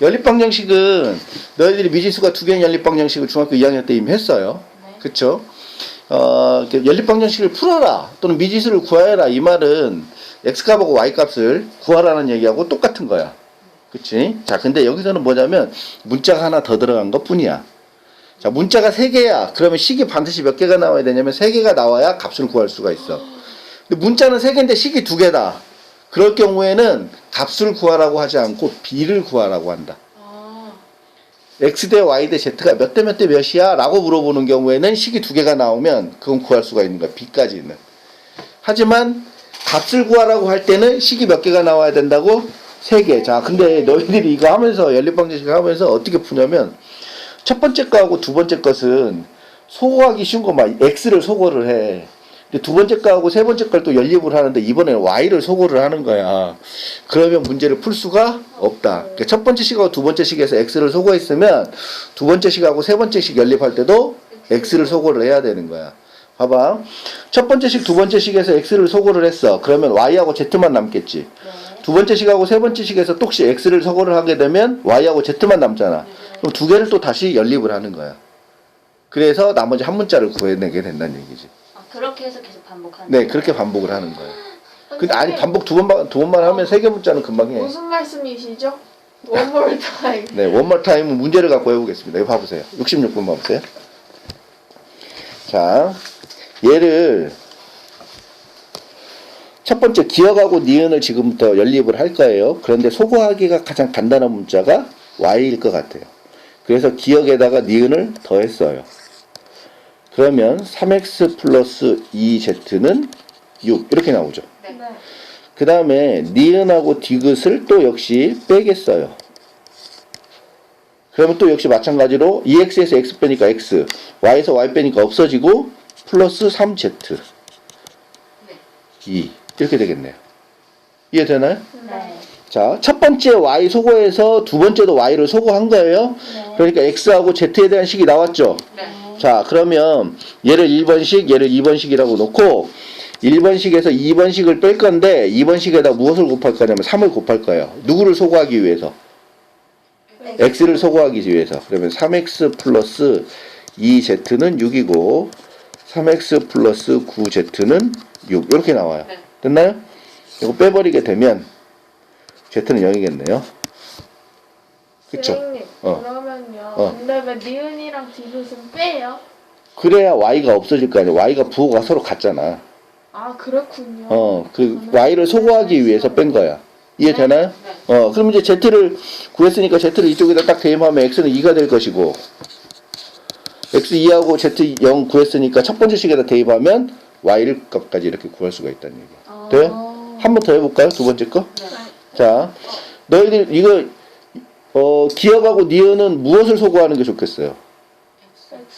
연립방정식은 너희들이 미지수가 두 개인 연립방정식을 중학교 2학년 때 이미 했어요. 네. 그쵸? 어, 연립방정식을 풀어라 또는 미지수를 구하여라 이 말은 x값하고 y값을 구하라는 얘기하고 똑같은 거야. 그치? 자, 근데 여기서는 뭐냐면 문자가 하나 더 들어간 것 뿐이야. 자, 문자가 세 개야. 그러면 식이 반드시 몇 개가 나와야 되냐면 세 개가 나와야 값을 구할 수가 있어. 근데 문자는 세 개인데 식이 두 개다. 그럴 경우에는 값을 구하라고 하지 않고 b를 구하라고 한다. 아, x 대 y 대 z가 몇 대 몇 대 몇이야? 라고 물어보는 경우에는 식이 두 개가 나오면 그건 구할 수가 있는 거야. b까지는. 하지만 값을 구하라고 할 때는 식이 몇 개가 나와야 된다고? 세 개. 자, 근데 너희들이 이거 하면서 연립방정식 하면서 어떻게 푸냐면 첫 번째 거하고 두 번째 것은 소거하기 쉬운 거막 x를 소거를 해. 근데 두 번째 거하고 세 번째 걸 또 연립을 하는데 이번에는 y를 소거를 하는 거야. 그러면 문제를 풀 수가 없다. 그러니까 첫 번째 식하고 두 번째 식에서 x를 소거했으면 두 번째 식하고 세 번째 식 연립할 때도 x를 소거를 해야 되는 거야. 봐봐. 첫 번째 식, 두 번째 식에서 x를 소거를 했어. 그러면 y하고 z만 남겠지. 네. 두 번째 식하고 세 번째 식에서 똑시 x를 소거를 하게 되면 y하고 z만 남잖아. 그럼 두 개를 또 다시 연립을 하는 거야. 그래서 나머지 한 문자를 구해내게 된다는 얘기지. 아, 그렇게 해서 계속 반복하는 네, 거예요? 그렇게 반복을 하는 거예요. 근데 아니 반복 두 번만 두 번만 하면 세 개 문자는 금방 해. 무슨 말씀이시죠? One more time. 네, 원몰 타임 문제를 갖고 해보겠습니다. 이거 봐보세요. 66번 봐보세요. 자, 얘를 첫 번째 기억하고 니은을 지금부터 연립을 할 거예요. 그런데 소거하기가 가장 간단한 문자가 y일 것 같아요. 그래서 기억에다가 니은을 더했어요. 그러면 3x 플러스 2z는 6 이렇게 나오죠. 네. 네. 그 다음에 니은하고 디귿을 또 역시 빼겠어요. 그러면 또 역시 마찬가지로 2x에서 x 빼니까 x, y에서 y 빼니까 없어지고 플러스 3z, 네. 2 이렇게 되겠네요. 이해되나요? 네. 자, 첫 번째 y 소거해서 두 번째도 y를 소거한 거예요. 네. 그러니까 x하고 z에 대한 식이 나왔죠. 네. 자, 그러면 얘를 1번식, 얘를 2번식이라고 놓고 1번식에서 2번식을 뺄 건데 2번식에다 무엇을 곱할 거냐면 3을 곱할 거예요. 누구를 소거하기 위해서? x를 소거하기 위해서. 그러면 3x 플러스 2z는 6이고 3x 플러스 9z는 6 이렇게 나와요. 네. 됐나요? 이거 빼버리게 되면 z는 0이겠네요. 그쵸? 선생님, 어. 그러면요. 어. 근데 왜 니은이랑 디귿은 빼요? 그래야 y가 없어질 거 아니야. y가 부호가 서로 같잖아. 아, 그렇군요. 어, 그 y를 소거하기 위해서 뺀 거야. 이해되나요? 네. 어, 그럼 이제 z를 구했으니까 z를 이쪽에다 딱 대입하면 x는 2가 될 것이고 x 2하고 z 0 구했으니까 첫 번째 식에다 대입하면 y를 값까지 이렇게 구할 수가 있다는 얘기야. 아. 돼요? 한 번 더 해볼까요? 두 번째 거? 네. 자, 너희들 이거 어, 기억하고 니은은 무엇을 소거하는 게 좋겠어요?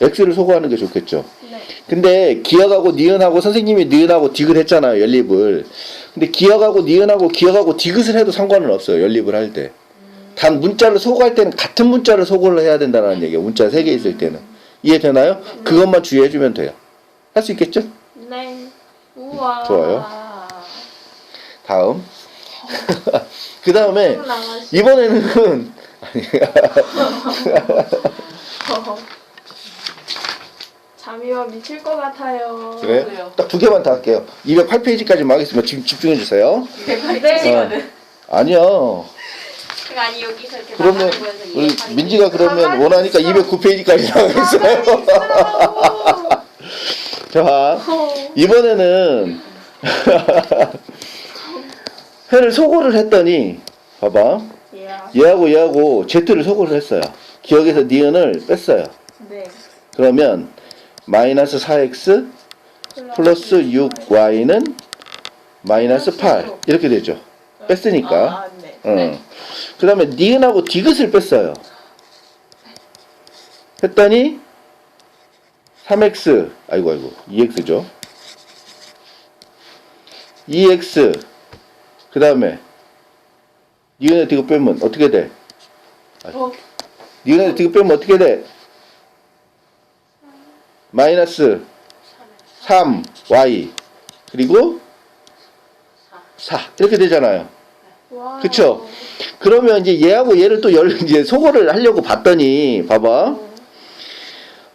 x를 소거하는 게 좋겠죠. 네. 근데 기억하고 니은하고 선생님이 니은하고 디귿 했잖아요 연립을 근데 기억하고 니은하고 기억하고 디귿을 해도 상관은 없어요 연립을 할때단 문자를 소거할 때는 같은 문자를 소거를 해야 된다는 얘기예요 문자 세 개 있을 때는 이해되나요? 그것만 주의해 주면 돼요 할 수 있겠죠? 네. 우와. 좋아요. 다음 그 다음에. 이번에는 잠이 와 미칠 것 같아요. 그래? 그래요. 딱 두 개만 더 할게요 208페이지까지만 하겠습니다 지금 집중해 주세요 네. 아니요 아니 여기서 이렇게 그러면 나가는 거에서 우리 민지가 그러면 가만히 원하니까 있어. 209페이지까지 나가겠어요. 자 이번에는 회를 소거를 했더니 봐봐 예. 얘하고 얘하고 Z를 소거를 했어요. 기억에서 니은을 뺐어요. 네. 그러면 마이너스 4x 플러스 6y는 마이너스 8 이렇게 되죠. 뺐으니까. 아, 네. 어. 그 다음에 니은하고 디귿을 뺐어요. 했더니 3x 아이고 아이고 2x죠. 2x 그 다음에 니은에 디귿 빼면 어떻게 돼? 어, 니은에 디귿 빼면 어떻게 돼? 마이너스 3y 그리고 4 이렇게 되잖아요. 와. 그쵸? 그러면 이제 얘하고 얘를 또 열, 이제 소거를 하려고 봤더니, 봐봐.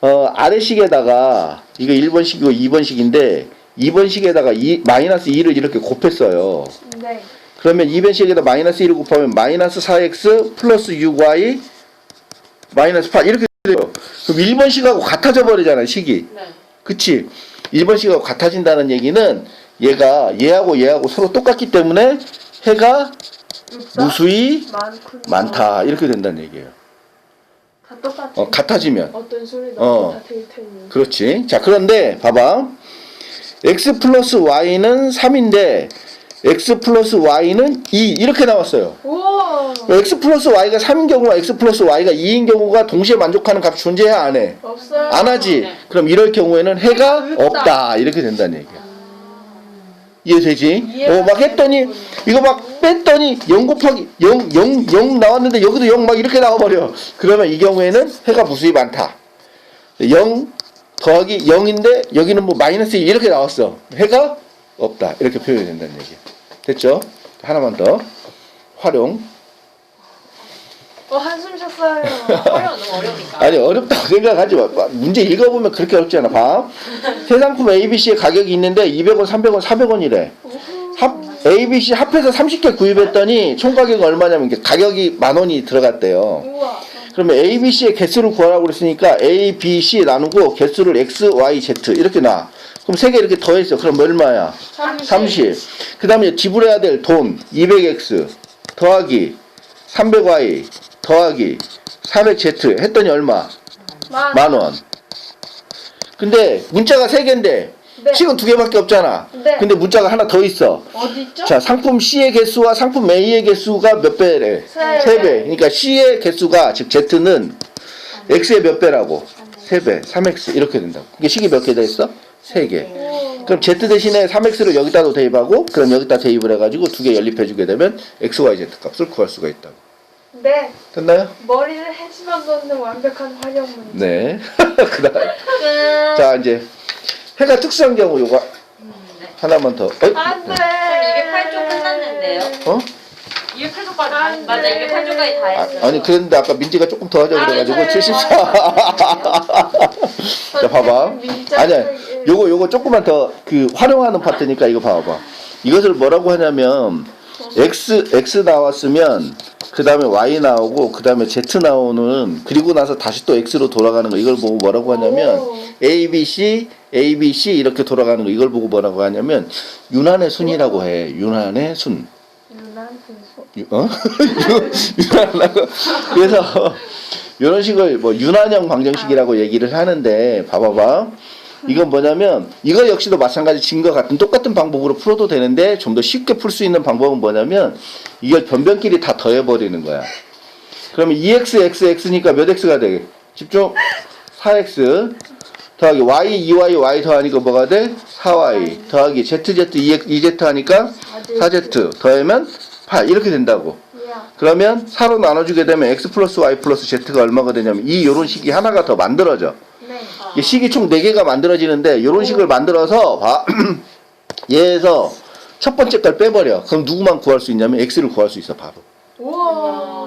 어, 아래식에다가, 이거 1번식이고 2번식인데, 2번식에다가 이, 마이너스 2를 이렇게 곱했어요. 네. 그러면 2번식에다 마이너스 1을 곱하면 마이너스 4x 플러스 6y 마이너스 8 이렇게 돼요. 그럼 1번식하고 같아져 버리잖아, 식이. 네. 그치? 1번식하고 같아진다는 얘기는 얘가 얘하고 얘하고 서로 똑같기 때문에 해가? 무수히 많군. 많다. 이렇게 된다는 얘기예요. 다 똑같은. 어, 같아지면. 어떤 소리도 어. 테니. 그렇지. 자, 그런데 봐봐. x 플러스 y는 3인데 x 플러스 y는 2 이렇게 나왔어요. 우와. x 플러스 y가 3인 경우와 x 플러스 y가 2인 경우가 동시에 만족하는 값이 존재해 안 해? 없어요. 안 하지? 네. 그럼 이럴 경우에는 해가 없다. 없다 이렇게 된다는 얘기야 이해되지? 어, 막 했더니. 이거 막 뺐더니 0 곱하기 0, 0, 0 나왔는데 여기도 0 막 이렇게 나와버려 그러면 이 경우에는 해가 무수히 많다 0 더하기 0인데 여기는 뭐 마이너스 2 이렇게 나왔어 해가 없다 이렇게 표현이 된다는 얘기야 됐죠? 하나만 더 활용 어 한숨 쉬었어요. 어려워 너무 어려우니까. 아니 어렵다고 생각하지 마. 마- 문제 읽어보면 그렇게 어렵지 않아. 봐. 새 상품 ABC의 가격이 있는데 200원, 300원, 400원이래. 합, ABC 합해서 30개 구입했더니 총 가격이 얼마냐면 이게 가격이 만 원이 들어갔대요. 우와. 그러면 ABC의 개수를 구하라고 그랬으니까 A, B, C 나누고 개수를 X, Y, Z 이렇게 나. 그럼 세 개 이렇게 더했어. 그럼 얼마야? 30. 30. 그 다음에 지불해야 될 돈 200X 더하기 300Y 더하기 400Z 했더니 얼마? 만. 만 원. 근데 문자가 세 개인데 네. 식은 두 개밖에 없잖아. 네. 근데 문자가 하나 더 있어. 어디 있죠? 자, 상품 C의 개수와 상품 A의 개수가 몇 배래? 세. 배. 그러니까 C의 개수가 즉 Z는 X의 몇 배라고? 세 배. 3X 이렇게 된다고. 이게 식이 몇 개 돼 있어? 세 개. 우와. 그럼 Z 대신에 3X를 여기다도 대입하고 그럼 여기다 대입을 해가지고 두 개 연립해 주게 되면 X, Y, Z 값을 구할 수가 있다고. 네. 됐나요? 머리를 해지만 넣는 완벽한 활용 문제. 네. 그다음 끝. 자 이제 해가 특수한 경우 요거 음, 네. 하나만 더. 어? 안 돼. 이게 팔쪽 끝났는데요? 어? 208조까지 다 맞아 208조까지 다 아, 했어요. 아니 그랬는데 아까 민지가 조금 더 하자 아, 그래가지고 네. 74. 자 봐봐. 아니야. 요거 요거 조금만 더 그 활용하는 파트니까 이거 봐봐. 이것을 뭐라고 하냐면 x x 나왔으면 그 다음에 y 나오고 그 다음에 z 나오는 그리고 나서 다시 또 x로 돌아가는 거 이걸 보고 뭐라고 하냐면 오. a b c a b c 이렇게 돌아가는 거 이걸 보고 뭐라고 하냐면 윤환의 순이라고 해. 윤환의 순. 유난 어? 유- 윤환하고. 그래서 이런 식을 뭐 윤환형 방정식이라고 얘기를 하는데 봐봐봐. 이건 뭐냐면 이거 역시도 마찬가지 진과 같은 똑같은 방법으로 풀어도 되는데 좀 더 쉽게 풀 수 있는 방법은 뭐냐면 이걸 변변끼리 다 더해버리는 거야. 그러면 2x x x니까 몇 x가 돼? 집중. 4x 더하기 y 2y y 더하니까 뭐가 돼? 4y 더하기 z z 2z 하니까 4z 더하면 8 이렇게 된다고 야. 그러면 4로 나눠주게 되면 x 플러스 y 플러스 z가 얼마가 되냐면 이 요런 식이 하나가 더 만들어져 네. 이 식이 총 4개가 만들어지는데 요런 식을 만들어서 봐 얘에서 첫 번째 걸 빼버려 그럼 누구만 구할 수 있냐면 x를 구할 수 있어 바로 우와.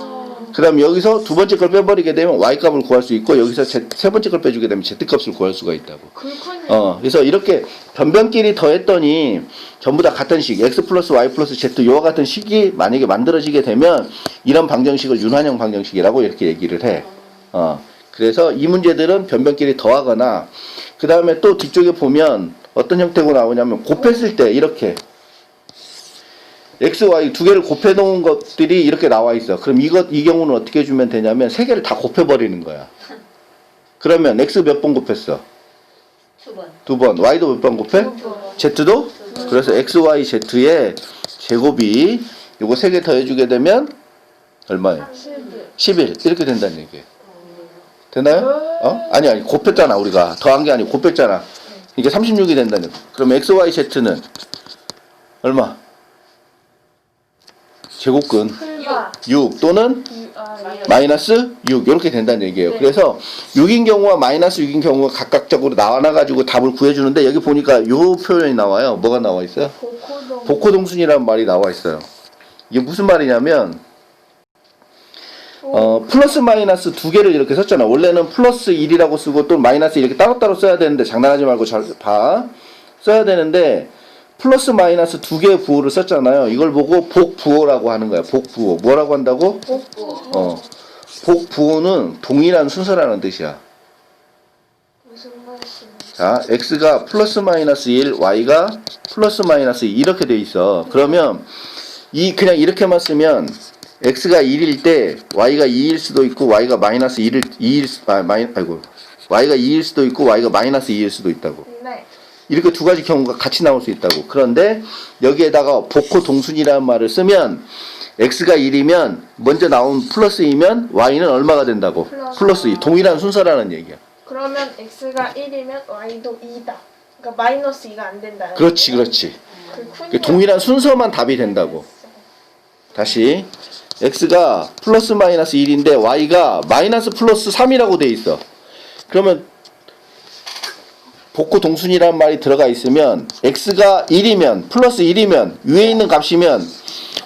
그 다음 여기서 두 번째 걸 빼버리게 되면 y 값을 구할 수 있고 여기서 제- 세 번째 걸 빼주게 되면 z 값을 구할 수가 있다고 그렇군요. 어, 그래서 이렇게 변변끼리 더했더니 전부 다 같은 식, x 플러스 y 플러스 z 이와 같은 식이 만약에 만들어지게 되면 이런 방정식을 윤환형 방정식이라고 이렇게 얘기를 해. 어, 그래서 이 문제들은 변변끼리 더하거나 그 다음에 또 뒤쪽에 보면 어떤 형태로 나오냐면 곱했을 때 이렇게 x, y 두 개를 곱해 놓은 것들이 이렇게 나와 있어. 그럼 이것 이 경우는 어떻게 해 주면 되냐면 세 개를 다 곱해 버리는 거야. 그러면 x 몇 번 곱했어? 두 번. 두 번. y도 몇 번 곱해? z도? 그래서 x, y, z의 제곱이 요거 세 개 더해 주게 되면 얼마예요? 11 이렇게 된다는 얘기예요. 되나요? 어? 아니 아니 곱했잖아 우리가 더한 게 아니고 곱했잖아. 이게 36이 된다는 거. 그럼 x, y, z는 얼마? 제곱근 풀바. 6 또는 유- 아, 예. 마이너스 6 이렇게 된다는 얘기예요. 네. 그래서 6인 경우와 마이너스 6인 경우가 각각적으로 나와나 가지고 답을 구해주는데 여기 보니까 요 표현이 나와요. 뭐가 나와 있어요? 복호동순이라는 말이 나와 있어요. 이게 무슨 말이냐면 어, 플러스 마이너스 두 개를 이렇게 썼잖아. 원래는 플러스 1이라고 쓰고 또 마이너스 이렇게 따로따로 써야 되는데 장난하지 말고 잘 봐. 써야 되는데 플러스 마이너스 두 개의 부호를 썼잖아요. 이걸 보고 복부호라고 하는 거야. 복부호. 뭐라고 한다고? 어. 복부호는 동일한 순서라는 뜻이야. 무슨 말씀? 자, x가 플러스 마이너스 1, y가 플러스 마이너스 2 이렇게 돼 있어. 그러면 이 그냥 이렇게만 쓰면 x가 1일 때 y가 2일 수도 있고 y가 마이너스 1일 2일 수, 아, 마이 아이고 y가 2일 수도 있고 y가 마이너스 2일 수도 있다고. 네. 이렇게 두 가지 경우가 같이 나올 수 있다고. 그런데 여기에다가 복호 동순이라는 말을 쓰면 x가 1이면 먼저 나온 플러스이면 y는 얼마가 된다고? 플러스. 플러스 2. 동일한 순서라는 얘기야. 그러면 x가 1이면 y도 2다. 그러니까 마이너스 2가 안 된다. 그렇지, 그렇지. 그렇군요. 그 동일한 순서만 답이 된다고. 다시 x가 플러스 마이너스 1인데 y가 마이너스 플러스 3이라고 돼 있어. 그러면 복구 동순이라는 말이 들어가 있으면 x가 1이면 플러스 1이면 위에 있는 값이면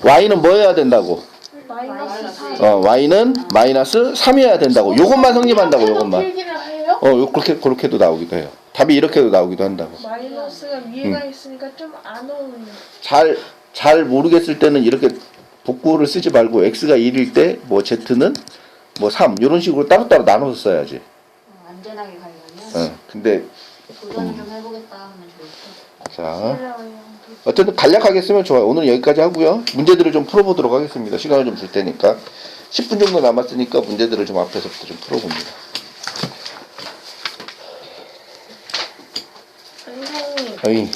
y는 뭐 해야 된다고? 마이너스 3. 어, y는 마이너스 3이어야 된다고. 요것만 성립한다고. 요것만. 어, 요- 그렇게 그렇게도 나오기도 해요. 답이 이렇게도 나오기도 한다고. 마이너스가 위에가 음. 있으니까 좀안 어울리네. 잘, 잘 모르겠을 때는 이렇게 복구를 쓰지 말고 x가 1일 때 뭐 z는 뭐 3, 이런 식으로 따로따로 나눠서 써야지. 어, 안전하게 가려면 어, 근데, 도전을 좀 해보겠다 하면 좋을 것 자. 어쨌든 간략하게 쓰면 좋아요. 오늘 여기까지 하고요. 문제들을 좀 풀어보도록 하겠습니다. 시간을 좀 줄 테니까. 10분 정도 남았으니까 문제들을 좀 앞에서부터 좀 풀어봅니다. 선생님, 어이,